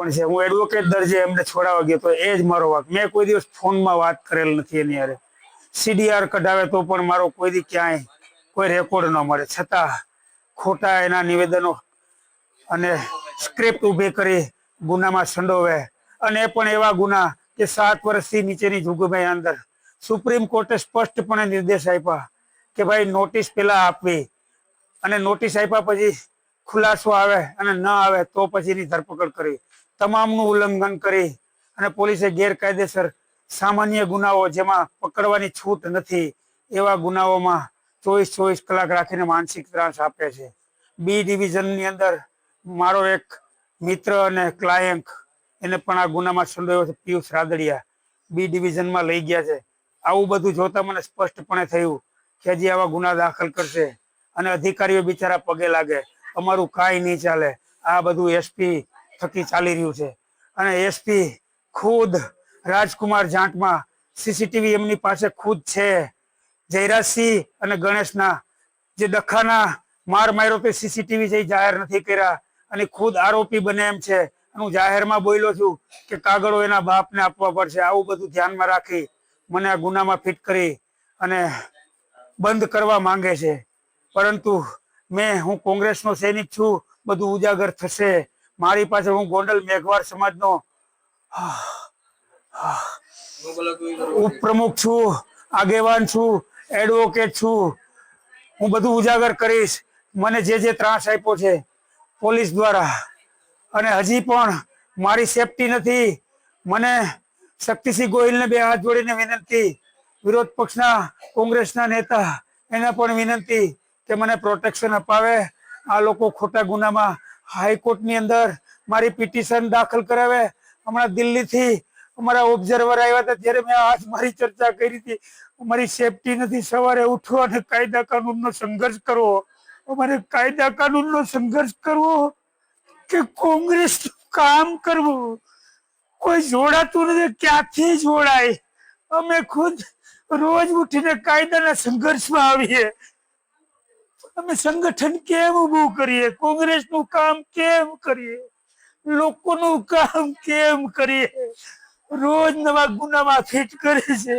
પણ છે, હું એડવોકેટ દરજે એમને છોડાવવા ગયો તો એ જ મારો વાક. મેં કોઈ દિવસ ફોનમાં વાત કરેલ નથી એની યારે સીડીઆર કઢાવે તો પણ મારો કોઈ દી ક્યાંય કોઈ રેકોર્ડ ન મળે. છતાં ખોટા એના નિવેદનો અને સ્ક્રિપ્ટ ઊભી કરી ગુનામાં સંડોવે. અને એ પણ એવા ગુના કે સાત વર્ષથી નીચેની જુગભાઈ અંદર. સુપ્રીમ કોર્ટે સ્પષ્ટપણે નિર્દેશ આપ્યા કે ભાઈ નોટિસ પેલા આપવી. અને નોટિસ આપ્યા પછી ખુલાસો આવે અને ન આવે તો પછીની ધરપકડ કરવી. તમામનું ઉલ્લંઘન કરી અને પોલીસે ગેરકાયદેસર સામાન્ય ગુનાઓ જેમાં પકડવાની છૂટ નથી, એવા ગુનાઓમાં ચોવીસ ચોવીસ કલાક રાખીને માનસિક ત્રાસ આપે છે. બી ડિવિઝનની અંદર મારો એક મિત્ર અને ક્લાયન્ટ એને પણ આ ગુનામાં સંડોયો છે, પિયુષ રાદડિયા. બી ડિવિઝનમાં લઈ ગયા છે. આવું બધું જોતા મને સ્પષ્ટપણે થયું કે હજી આવા ગુના દાખલ કરશે અને અધિકારીઓ બિચારા પગે લાગે. અમારું કાંઈ નહીં ચાલે. આ બધું એસપી થકી ચાલી રહ્યું છે. અને એસપી ખુદ રાજકુમાર જાટમાં સીસીટીવી એમની પાસે ખુદ છે. જયરાજસિંહ અને ગણેશના જે ડખાના માર માર્યો તે સીસીટીવી છે જાહેર નથી કર્યા અને ખુદ આરોપી બને એમ છે. હું જાહેરમાં બોલ્યો છું કે કાગળો એના બાપને આપવા પડશે. આવું બધું ધ્યાનમાં રાખી મને આ ગુનામાં ફિટ કરી અને બંધ કરવા માંગે છે. પરંતુ મેં, હું કોંગ્રેસનો સૈનિક છું, બધું ઉજાગર થશે. મારી પાસે હું ગોંડલ મેઘવાર સમાજનો, ઉપપ્રમુખ છું, આગેવાન છું એડવોકેટ છું. હું બધું ઉજાગર કરીશ. મને જે જે ત્રાસ આપ્યો છે પોલીસ દ્વારા. અને હજી પણ મારી સેફટી નથી. મને શક્તિસિંહ ગોહિલને બે હાથ જોડીને વિનંતી. વિરોધ પક્ષના, કોંગ્રેસના નેતા, એને પણ વિનંતી કે મને પ્રોટેક્શન અપાવે. આ લોકો ખોટા ગુનામાં હાઈકોર્ટની અંદર મારી પિટિશન દાખલ કરાવે. હમણાં દિલ્હીથી અમારા ઓબ્ઝર્વર આવ્યા હતા, ત્યારે મેં આજ મારી ચર્ચા કરી હતી. અમારી સેફટી નથી, સવારે ઉઠો અને કાયદા કાનૂનનો સંઘર્ષ કરવો અમારે કાયદા કાનૂનનો સંઘર્ષ કરવો કે કોંગ્રેસ કામ કરવું? કોઈ જોડાતું નથી, ક્યાંથી જોડાય? અમે ખુદ રોજ ઉઠીને કાયદાના સંઘર્ષમાં આવીએ. અમે સંગઠન કેમ ઉભું કરીએ? કોંગ્રેસનું કામ કેમ કરીએ? લોકોનું કામ કેમ કરીએ? રોજ નવા ગુનામાં ફિટ કરે છે.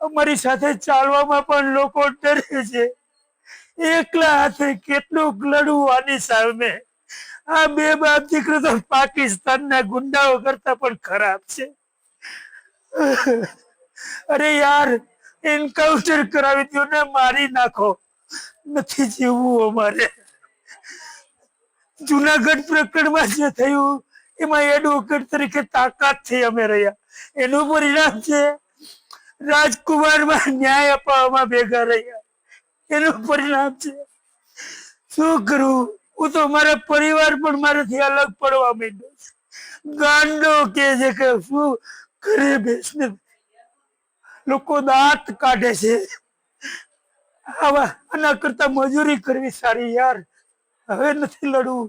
અમારી સાથે ચાલવામાં પણ લોકો ડરે છે. એકલા હાથે કેટલું લડવું આની સામે. આ બે બાપ દીકરો તો પાકિસ્તાનના ગુંડાઓ કરતા પણ ખરાબ છે. અરે યાર, એન્કાઉન્ટર કરાવી દો ને, મારી નાખો. નથી જીવવું અમારે. જુનાગઢ પ્રકરણમાં જે થયું, એમાં એડવોકેટ તરીકે તાકાતથી અમે રહ્યા. એનું પરિણામ છે. રાજકુમારમાં ન્યાય અપાવવામાં ભેગા રહ્યા. એનું પરિણામ છે. શું કરું? હું તો મારા પરિવાર પણ મારાથી અલગ પડવા માંડ્યો ગાંડો કે છે કે શું ઘરે બેસને. લોકો દાંત કાઢે છે. આના કરતા મજૂરી કરવી સારી યાર. હવે નથી લડવું.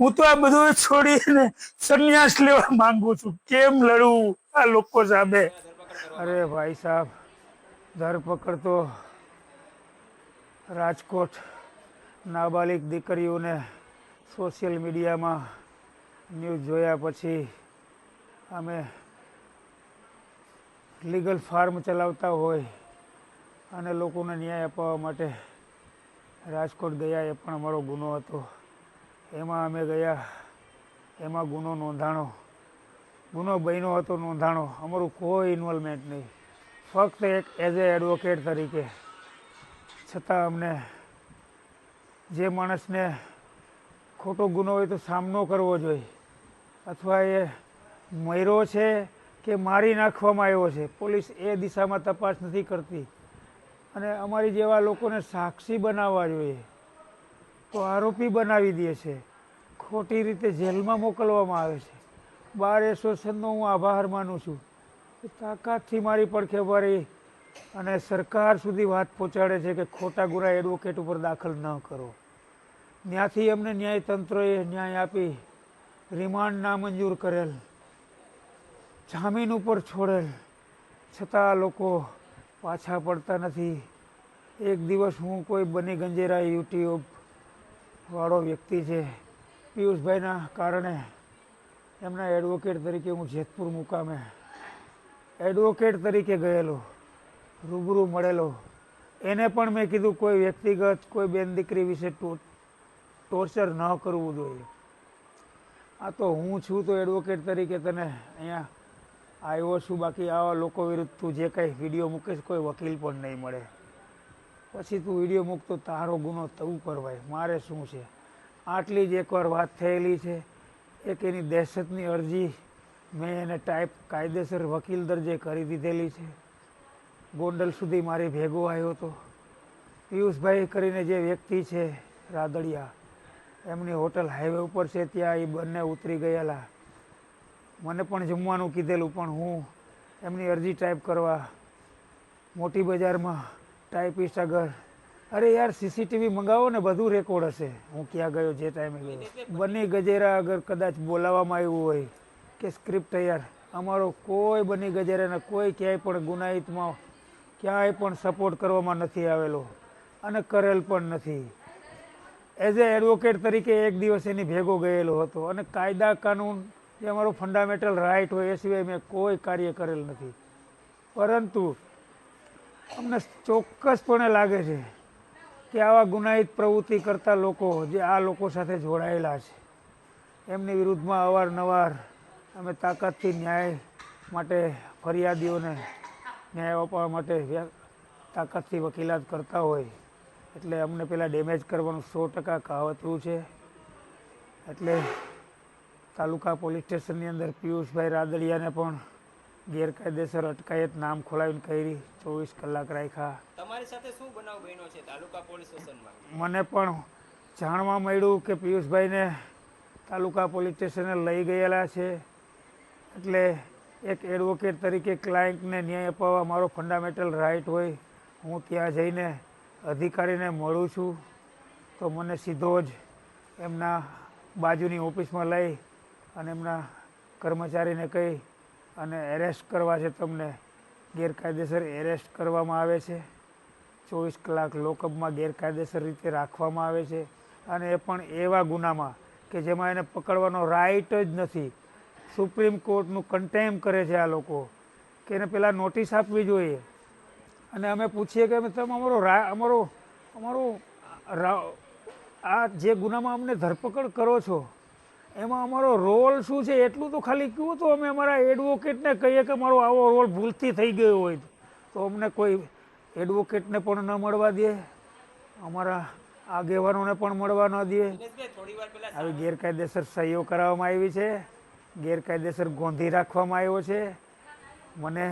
હું તો આ બધું છોડીને સંન્યાસ લેવા માંગુ છું. કેમ લડવું આ લોકો સામે? અરે ભાઈ સાહેબ, ધરપકડ તો રાજકોટ નાબાલિક દીકરીઓને સોશિયલ મીડિયામાં ન્યૂઝ જોયા પછી અમે લીગલ ફાર્મ ચલાવતા હોય અને લોકોને ન્યાય અપાવવા માટે રાજકોટ ગયા એ પણ અમારો ગુનો હતો. એમાં અમે ગયા, એમાં ગુનો નોંધાણો, ગુનો બન્યો હતો નોંધાણો, અમારું કોઈ ઇન્વોલ્વમેન્ટ નહીં. ફક્ત એક એઝ એ એડવોકેટ તરીકે. છતાં અમને જે માણસને ખોટો ગુનો હોય તો સામનો કરવો જોઈએ. અથવા એ મર્યો છે કે મારી નાખવામાં આવ્યો છે. પોલીસ એ દિશામાં તપાસ નથી કરતી. અને અમારી જેવા લોકોને સાક્ષી બનાવવા જોઈએ, તો આરોપી બનાવી દે છે. ખોટી રીતે જેલમાં મોકલવામાં આવે છે. બાર એસોસિએશનનો હું આભાર માનું છું. તાકાતથી મારી પડખે ભરી અને સરકાર સુધી વાત પહોંચાડે છે કે ખોટા ગુના એડવોકેટ ઉપર દાખલ ન કરો. ત્યાંથી અમને ન્યાયતંત્રએ ન્યાય આપી રિમાન્ડ નામંજૂર કરેલ, જામીન ઉપર છોડેલ. છતાં લોકો પાછા પડતા નથી. એક દિવસ હું કોઈ બની ગંજેરા યુટ્યુબ વાળો વ્યક્તિ છે. પિયુષભાઈના કારણે એમના એડવોકેટ તરીકે હું જેતપુર મુકામે એડવોકેટ તરીકે ગયેલો, રૂબરૂ મળેલો. એને પણ મેં કીધું કોઈ વ્યક્તિગત, કોઈ બેન દીકરી વિશે ટોર્ચર ન કરવું જોઈએ. આ તો હું છું તો એડવોકેટ તરીકે તને અહીંયા આવ્યો છું. બાકી આવા લોકો વિરુદ્ધ તું જે કાંઈ વીડિયો મૂકીશ, કોઈ વકીલ પણ નહીં મળે. પછી તું વીડિયો મૂકતો તારો ગુનો તું કરવાય. મારે શું છે? આટલી જ એકવાર વાત થયેલી છે. એક એની દહેશતની અરજી મેં એને ટાઈપ કાયદેસર વકીલ દરજે કરી દીધેલી છે. ગોંડલ સુધી મારી ભેગો આવ્યો હતો. પિયુષભાઈ કરીને જે વ્યક્તિ છે, રાદડિયા, એમની હોટલ હાઈવે ઉપર છે, ત્યાં એ બંને ઉતરી ગયેલા. મને પણ જમવાનું કીધેલું, પણ હું એમની અરજી ટાઈપ કરવા, મોટી બજારમાં ટાઈપિસ્ટ આગળ, અરે યાર સીસીટીવી મંગાવો ને, બધું રેકોર્ડ હશે. હું ક્યાં ગયો જે ટાઈમે ગયો. બની ગજેરા અગર કદાચ બોલાવવામાં આવ્યું હોય કે સ્ક્રિપ્ટ તૈયાર. અમારો કોઈ બની ગજેરાને કોઈ ક્યાંય પણ ગુનાહિતમાં ક્યાંય પણ સપોર્ટ કરવામાં નથી આવેલો અને કરેલ પણ નથી. એઝ એ એડવોકેટ તરીકે એક દિવસ એની ભેગો ગયેલો હતો અને કાયદા કાનૂન જે અમારું ફંડામેન્ટલ રાઇટ હોય એ સિવાય મેં કોઈ કાર્ય કરેલ નથી. પરંતુ અમને ચોક્કસપણે લાગે છે કે આવા ગુનાહિત પ્રવૃત્તિ કરતા લોકો જે આ લોકો સાથે જોડાયેલા છે, એમની વિરુદ્ધમાં અવારનવાર અમે તાકાતથી ન્યાય માટે ફરિયાદીઓને ન્યાય અપાવવા માટે તાકાતથી વકીલાત કરતા હોય, એટલે અમને પેલા ડેમેજ કરવાનું સો ટકા કાવતરું છે. એટલે તાલુકા પોલીસ સ્ટેશનની અંદર પિયુષભાઈ રાદડિયાને પણ ગેરકાયદેસર અટકાયત નામ ખોલાવીને કરી ચોવીસ કલાક રાખ્યા. તમારી સાથે શું બનાવ બન્યો છે તાલુકા પોલીસ સ્ટેશનમાં? મને પણ જાણવા મળ્યું કે પિયુષભાઈને તાલુકા પોલીસ સ્ટેશને લઈ ગયેલા છે. એટલે એક એડવોકેટ તરીકે ક્લાયન્ટને ન્યાય અપાવવા મારો ફંડામેન્ટલ રાઇટ હોય. હું ત્યાં જઈને અધિકારીને મળું છું. તો મને સીધો જ એમના બાજુની ઓફિસમાં લઈ અને એમના કર્મચારીને કહી અને એરેસ્ટ કરવા છે તમને. ગેરકાયદેસર એરેસ્ટ કરવામાં આવે છે. ચોવીસ કલાક લોકઅપમાં ગેરકાયદેસર રીતે રાખવામાં આવે છે. અને એ પણ એવા ગુનામાં કે જેમાં એને પકડવાનો રાઈટ જ નથી. સુપ્રીમ કોર્ટનું કન્ટેમ કરે છે આ લોકો કે એને પહેલાં નોટિસ આપવી જોઈએ. અને અમે પૂછીએ કે તમે અમારો રા, અમારો અમારો આ જે ગુનામાં અમને ધરપકડ કરો છો એમાં અમારો રોલ શું છે એટલું તો ખાલી કહ્યું તો અમે અમારા એડવોકેટને કહીએ કે મારો આવો રોલ ભૂલથી થઈ ગયો હોય તો. અમને કોઈ એડવોકેટને પણ ન મળવા દે. અમારા આગેવાનોને પણ મળવા ન દે. આવી ગેરકાયદેસર સહીઓ કરાવવામાં આવી છે. ગેરકાયદેસર ગોંધી રાખવામાં આવ્યો છે. મને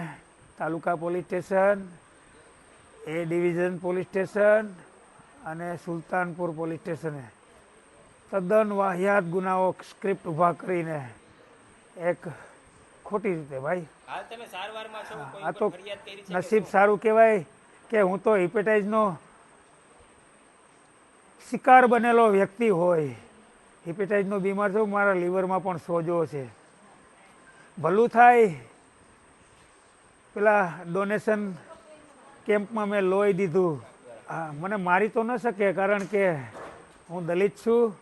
taluka police station A division police station અને સુલતાનપુર પોલીસ સ્ટેશને તદ્દન વાહિયાત ગુનાઓ સ્ક્રિપ્ટ ઊભા કરીને એક ખોટી રીતે ભાઈ. આ તો નસીબ સારું કહેવાય કે હું તો હિપેટાઇઝનો શિકાર બનેલો વ્યક્તિ હોય. હિપેટાઇઝનો બીમાર છું મારા લીવરમાં પણ સોજો છે. ભલું થાય પેલા ડોનેશન કેમ્પમાં મેં લોહી દીધું. હા મને મારી તો ન શકે કારણ કે હું દલિત છું.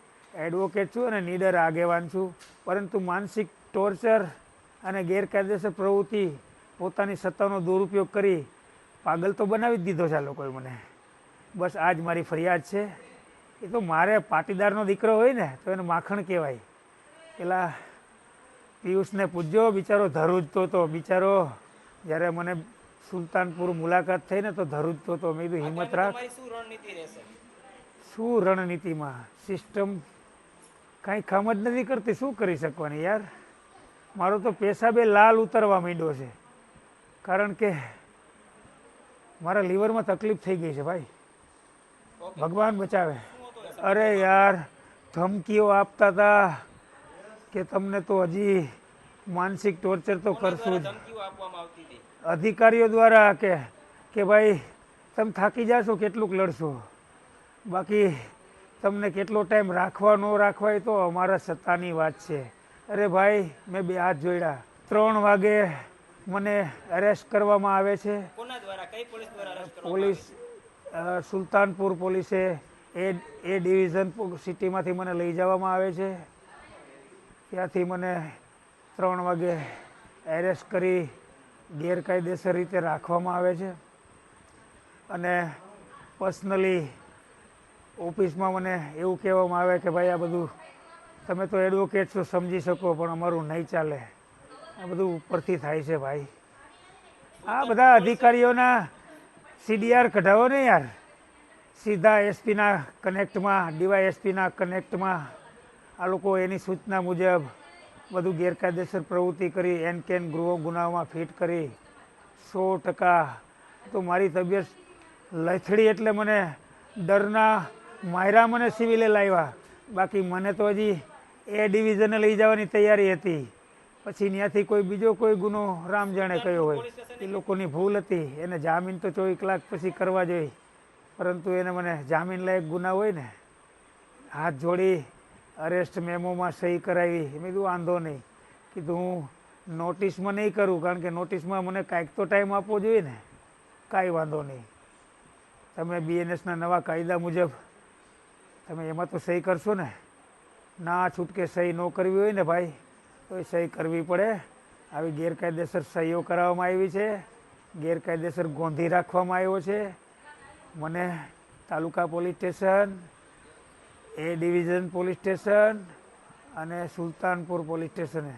એડવોકેટ છું અને નીડર આગેવાન છું. પરંતુ માનસિક ટોર્ચર અને ગેરકાયદેસર પ્રવૃત્તિ પોતાની સત્તાનો દુરુપયોગ કરી પાગલ તો બનાવી જ દીધો છે આ લોકોએ મને. બસ આ જ મારી ફરિયાદ છે. એ તો મારે પાટીદારનો દીકરો હોય ને તો એને માખણ કહેવાય. પેલા પિયુષને પૂજ્યો બિચારો ધરૂજતો તો. બિચારો જ્યારે મને સુલતાનપુર મુલાકાત થઈ ને તો ધરૂજતો હતો મેં કીધું હિંમત રાખ શું રણનીતિ રહેશે? શું રણનીતિમાં? સિસ્ટમ કાંઈ કામ જ નથી કરતી. શું કરી શકવાની યાર? મારો તો પેશાબે લાલ ઉતરવા માંડ્યો છે. કારણ કે મારા લીવરમાં તકલીફ થઈ ગઈ છે ભાઈ. ભગવાન બચાવે? અરે યાર ધમકીઓ આપતા હતા કે તમને તો હજી માનસિક ટોર્ચર તો કરશું જ. અધિકારીઓ દ્વારા કે કે ભાઈ તમે થાકી જાશો કેટલુંક લડશો. બાકી તમને કેટલો ટાઈમ રાખવા ન રાખવા એ તો અમારા સત્તાની વાત છે. અરે ભાઈ મેં બે હાથ જોડ્યા. ત્રણ વાગે મને અરેસ્ટ કરવામાં આવે છે. પોલીસ સુલતાનપુર પોલીસે એ એ ડિવિઝન સિટીમાંથી મને લઈ જવામાં આવે છે. ત્યાંથી મને ત્રણ વાગે એરેસ્ટ કરી ગેરકાયદેસર રીતે રાખવામાં આવે છે. અને પર્સનલી ઓફિસમાં મને એવું કહેવામાં આવે કે ભાઈ આ બધું તમે તો એડવોકેટ છો, સમજી શકો, પણ અમારું નહીં ચાલે. આ બધું ઉપરથી થાય છે ભાઈ. આ બધા અધિકારીઓના સીડીઆર કઢાવો ને યાર. સીધા એસપીના કનેક્ટમાં, ડીવાયએસપીના કનેક્ટમાં. આ લોકો એની સૂચના મુજબ બધું ગેરકાયદેસર પ્રવૃત્તિ કરી, એન કેન ગૃહ ગુનામાં ફિટ કરી. સો ટકા. તો મારી તબિયત લથડી એટલે મને ડરના માયરા મને સિવિલે લાવ્યા બાકી મને તો હજી એ ડિવિઝને લઈ જવાની તૈયારી હતી. પછી ત્યાંથી કોઈ બીજો કોઈ ગુનો રામ જાણે કયો હોય. એ લોકોની ભૂલ હતી. એને જામીન તો ચોવીસ કલાક પછી કરવા જોઈએ. પરંતુ એને મને જામીન લાયક ગુના હોય ને, હાથ જોડી અરેસ્ટ મેમોમાં સહી કરાવી. મેં કીધું, વાંધો નહીં. કીધું, હું નોટિસમાં નહીં કરું, કારણ કે નોટિસમાં મને કાંઈક તો ટાઈમ આપવો જોઈએ ને. કાંઈ વાંધો નહીં. તમે બીએનએસના નવા કાયદા મુજબ તમે એમાં તો સહી કરશો ને? ના છૂટકે સહી ન કરવી હોય ને ભાઈ તો એ સહી કરવી પડે. આવી ગેરકાયદેસર સહીઓ કરાવવામાં આવી છે, ગેરકાયદેસર ગોંધી રાખવામાં આવ્યો છે. મને taluka police station, A division police station અને સુલતાનપુર પોલીસ સ્ટેશને